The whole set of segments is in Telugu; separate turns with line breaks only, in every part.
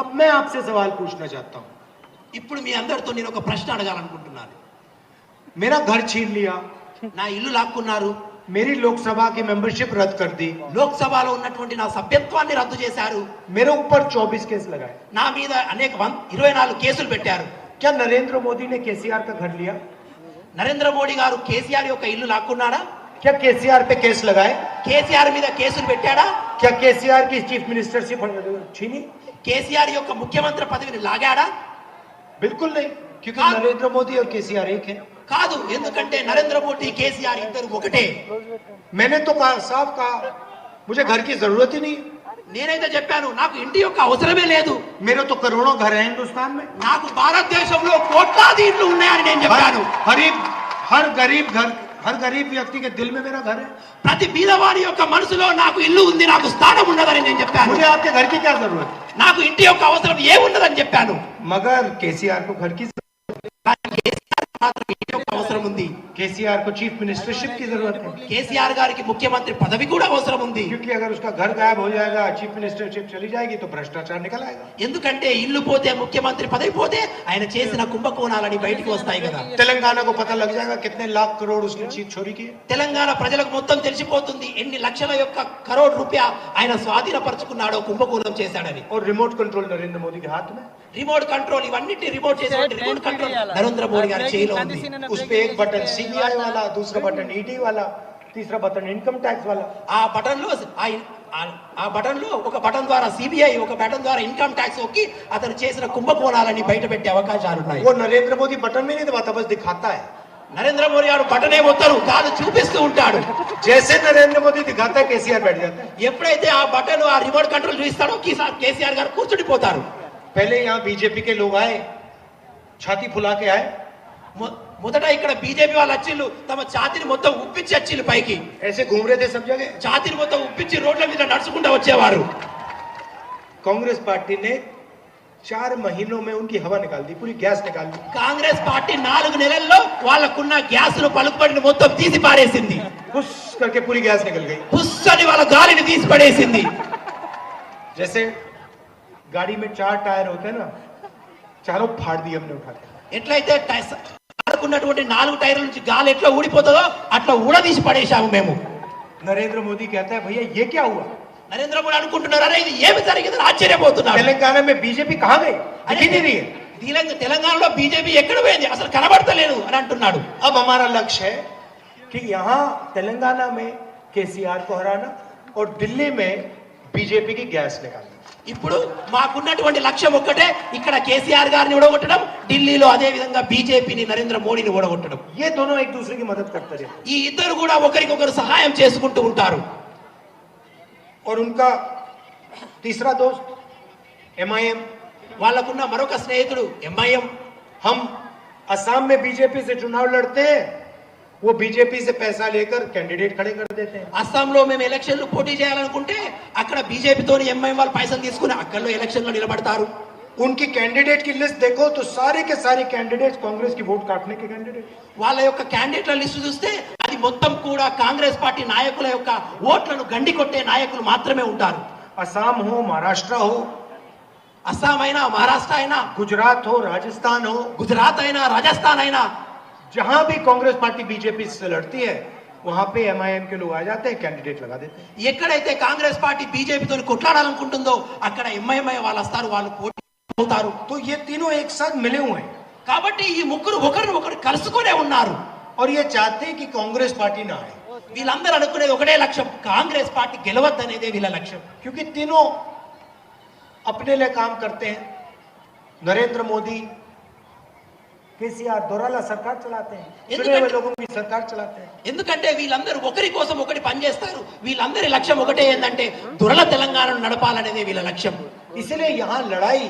अब मैं आपसे सवाल पूछना चाहता हूं
ఇప్పుడు మీ అందరితో నేను ఒక ప్రశ్న అడగాలనుకుంటున్నాను
मेरा घर छीन लिया
నా ఇల్లు లాక్కున్నారు
मेरी लोकसभा की मेंबरशिप रद्द कर दी
లోక్సభలో ఉన్నటువంటి నా సభ్యత్వాన్ని రద్దు చేశారు
मेरे ऊपर 24 केस लगाए
నా మీద అనేక వన్ ఇరవై నాలుగు కేసులు పెట్టారు
क्या नरेंद्र मोदी ने केसीआर का घर लिया
నరేంద్ర మోడీ గారు కేసీఆర్ యొక్క ఇల్లు లాక్కున్నాడా
क्या केसीआर पे केस लगाए
కేసీఆర్ మీద కేసులు పెట్టాడా
क्या केसीआर की चीफ मिनिस्टरशिप छीनी
కేసీఆర్ యొక్క ముఖ్యమంత్రి పదవిని లాగాడా
बिल्कुल नहीं क्योंकि
हाँ।
नरेंद्र मोदी और केसीआर एक है
కాదు ఎందుకంటే నరేంద్ర మోడీ కేసీఆర్ ఇద్దరు ఒకటే
मैंने तो कहा साफ कहा मुझे घर की जरूरत ही नहीं है
నేనైతే చెప్పాను నాకు ఇంటి యొక్క అవసరమే లేదు
मेरे तो करोड़ों घर हैं हिंदुस्तान में
నాకు భారతదేశంలో కోట్లాది ఇండ్లు ఉన్నాయని నేను
हर
చెప్పాను
गरीब हर गरीब घर హర్ గరీబ్ వ్యక్తికి దిల్ మే మేరా ఘర్
ప్రతి బీదవాడి యొక్క మనసులో నాకు ఇల్లు ఉంది నాకు స్థానం ఉండదని నేను చెప్పాను.
ముజే క్యా జరూరత్
నాకు ఇంటి యొక్క అవసరం ఏముండదని చెప్పాను. మగర్ కేసీఆర్కు ఘర్ అవసరం ఉంది
केसीआर को चीफ मिनिस्टरशिप की जरूरत है
కేసీఆర్ గారికి ముఖ్యమంత్రి పదవి కూడా అవసరం ఉంది
क्योंकि अगर उसका घर गायब हो जाएगा चीफ मिनिस्टरशिप चली जाएगी तो भ्रष्टाचार निकल आएगा
ఎందుకంటే ఇల్లు పోతే ముఖ్యమంత్రి పదవి పోతే ఆయన చేసిన కుంభకోణాలని బయటికి వస్తాయి కదా
तेलंगाना को पता लग जाएगा कितने लाख करोड़ उसने चीज चोरी की है।
తెలంగాణ ప్రజలకు మొత్తం తెలిసిపోతుంది ఎన్ని లక్షల యొక్క కరోడ్ రూపాయ ఆయన స్వాధీనపరుచుకున్నాడో కుంభకోణం చేశాడని
और रिमोट कंट्रोल नरेंद्र मोदी के हाथ में
remote control ఇవన్నీ రిమోట్ చేసేటువంటి రిమోట్ కంట్రోల్. నరేంద్ర మోడీ గారి చేయిలో ఉంది.
ఉస్పే బటన్ సిబిఐ వాళ్ళ దూసరా బటన్ ఈడీ వాళ్ళ
తీసరా బటన్ ఇన్కమ్ ట్యాక్స్ వల్ల ఆ బటన్లో ఆ బటన్లో ఒక బటన్ ద్వారా సిబిఐ ఒక బటన్ ద్వారా ఇన్కమ్ ట్యాక్స్ ఒక్కి అతను చేసిన కుంభకోణాలని బయట పెట్టే అవకాశాలు ఉన్నాయి.
ఓ నరేంద్ర మోదీ బటన్ మీద బస్ దిఖాతా హై
నరేంద్ర మోడీ గారు బటనే ఒత్తరు కాదు చూపిస్తూ ఉంటాడు.
చేసే నరేంద్ర మోదీ దిఖాతా కేసీఆర్
ఎప్పుడైతే ఆ బటన్ ఆ రిమోట్ కంట్రోల్ చూపిస్తాడో కేసీఆర్ గారు కూర్చుడిపోతారు.
पहले यहाँ కే के लोग आए ఛాతీ ఫులాకే
ఆయే మొదట ఇక్కడ బీజేపీ వాళ్ళు వచ్చిళ్ళు తమ ఛాతిని మొత్తం ఉప్పించి వచ్చిళ్ళు పైకి
ఎసే ఘూమ్ रहे थे सब
మొత్తం ఉప్పించి రోడ్ల మీద నడుచుకుంటూ వచ్చేవారు
కాంగ్రెస్ పార్టీ ने चार महीनों में उनकी हवा निकाल दी पूरी गैस निकाल दी।
कांग्रेस నాలుగు నెలల్లో వాళ్ళకున్న గ్యాస్ను పలుకుబడిని మొత్తం తీసి పారేసింది
పుష్ కర్కే పూరి గ్యాస్ నికల్ గయి
పుష్ అని వాళ్ళ గాలిని తీసి పడేసింది
జసే गाड़ी में चार टायर होते हैं ना चारों फाड़ दिए हमने उठा के
ఎట్లయితే టైస్- కారుకున్నటువంటి నాలుగు టైర్ల నుంచి గాలి ఎట్లా ఊడిపోతుందో అట్లా ఊడదీసి పడేశాము మేము
नरेंद्र मोदी कहता है भैया ये क्या हुआ
నరేంద్ర మోడీ అనుకుంటున్నారు అరే ఇది ఏమి జరిగిందని ఆశ్చర్యపోతున్నారు
तेलंगाना में बीजेपी कहाँ गई दिखी नहीं रही है
తెలంగాణ తెలంగాణలో బీజేపీ ఎక్కడ పోయింది అసలు కనబడతలేదు అని అంటున్నాడు
अब हमारा लक्ष्य है कि यहाँ तेलंगाना में केसीआर को हराना और दिल्ली में बीजेपी की गैस निकालना
ఇప్పుడు మాకున్నటువంటి లక్ష్యం ఒక్కటే ఇక్కడ కేసీఆర్ గారిని ఓడగొట్టడం ఢిల్లీలో అదే విధంగా బీజేపీని నరేంద్ర మోడీని ఓడగొట్టడం
ये दोनों एक दूसरे की मदद करते रहे
ఈ ఇద్దరు కూడా ఒకరికొకరు సహాయం చేసుకుంటూ ఉంటారు
और उनका तीसरा दोस्त एमआईएम
వాళ్ళకున్న మరొక స్నేహితుడు ఎంఐఎం
हम असम में बीजेपी से चुनाव लड़ते हैं वो बीजेपी से पैसा लेकर कैंडिडेट खड़े कर देते हैं
అస్సాంలో మేము ఎలక్షన్లు పోటీ చేయాలనుకుంటే అక్కడ బీజేపీతో ఎంఐఎం వాళ్ళు పైసలు తీసుకుని అక్కడలో ఎలక్షన్లో నిలబడతారు
उनकी कैंडिडेट की लिस्ट देखो तो सारे के सारे कैंडिडेट कांग्रेस की वोट काटने के कैंडिडेट
వాళ్ళ యొక్క క్యాండిడేట్ల లిస్టు చూస్తే అది మొత్తం కూడా కాంగ్రెస్ పార్టీ నాయకుల యొక్క ఓట్లను గండి కొట్టే నాయకులు మాత్రమే ఉంటారు
असम हो महाराष्ट्र हो
అస్సాం అయినా మహారాష్ట్ర అయినా
गुजरात हो राजस्थान हो
గుజరాత్ అయినా రాజస్థాన్ అయినా
जहां भी कांग्रेस पार्टी बीजेपी से लड़ती है वहां पे एमआईएम के लोग आ जाते हैं कैंडिडेट लगा देते हैं
ఎక్కడైతే కాంగ్రెస్ పార్టీ బీజేపీతో కొట్లాడాలనుకుంటుందో అక్కడ ఎంఐఎంఐ వాళ్ళు వస్తారు వాళ్ళు పోటీ అవుతారు
तो ये तीनों एक साथ मिले हुए हैं
కాబట్టి ఈ ముగ్గురు ఒకరిని ఒకరు కలుసుకునే ఉన్నారు
और ये चाहते हैं कि कांग्रेस पार्टी ना आए
వీళ్ళందరూ అనుకునేది ఒకటే లక్ష్యం కాంగ్రెస్ పార్టీ గెలవద్దనేదే వీళ్ళ లక్ష్యం
क्योंकि तीनों अपने लिए काम करते हैं नरेंद्र मोदी కేసీఆర్ దొరల సర్కార్ చలాతే సర్కార్
ఎందుకంటే వీళ్ళందరూ ఒకరి కోసం ఒకటి పనిచేస్తారు. వీళ్ళందరి లక్ష్యం ఒకటే ఏంటంటే దొరల తెలంగాణను నడపాలనేది వీళ్ళ లక్ష్యం.
ఇసులే యా లడాయి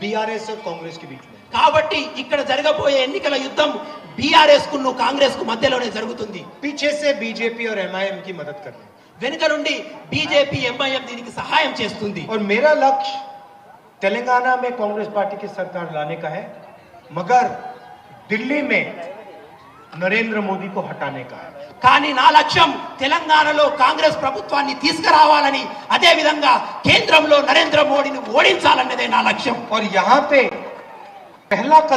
బీఆర్ఎస్ కాంగ్రెస్కి బీచ్
కాబట్టి ఇక్కడ జరగబోయే ఎన్నికల యుద్ధం బీఆర్ఎస్కు నువ్వు కాంగ్రెస్కు మధ్యలోనే జరుగుతుంది.
పిచ్చేసే బీజేపీ ఆర్ ఎంఐఎం కి మదత్ కర్
వెనుక నుండి బీజేపీ ఎంఐఎం దీనికి సహాయం చేస్తుంది.
మేరా లక్ష్య తెలంగాణ మే కాంగ్రెస్ పార్టీకి సర్కార్ లానే కా హై మగర్ मगर दिल्ली में नरेंद्र मोदी को हटाने का है
కానీ నా లక్ష్యం తెలంగాణలో కాంగ్రెస్ ప్రభుత్వాన్ని తీసుకురావాలని అదే విధంగా కేంద్రంలో నరేంద్ర మోడీని ఓడించాలన్నదే నా లక్ష్యం
और यहाँ पे पहला कदम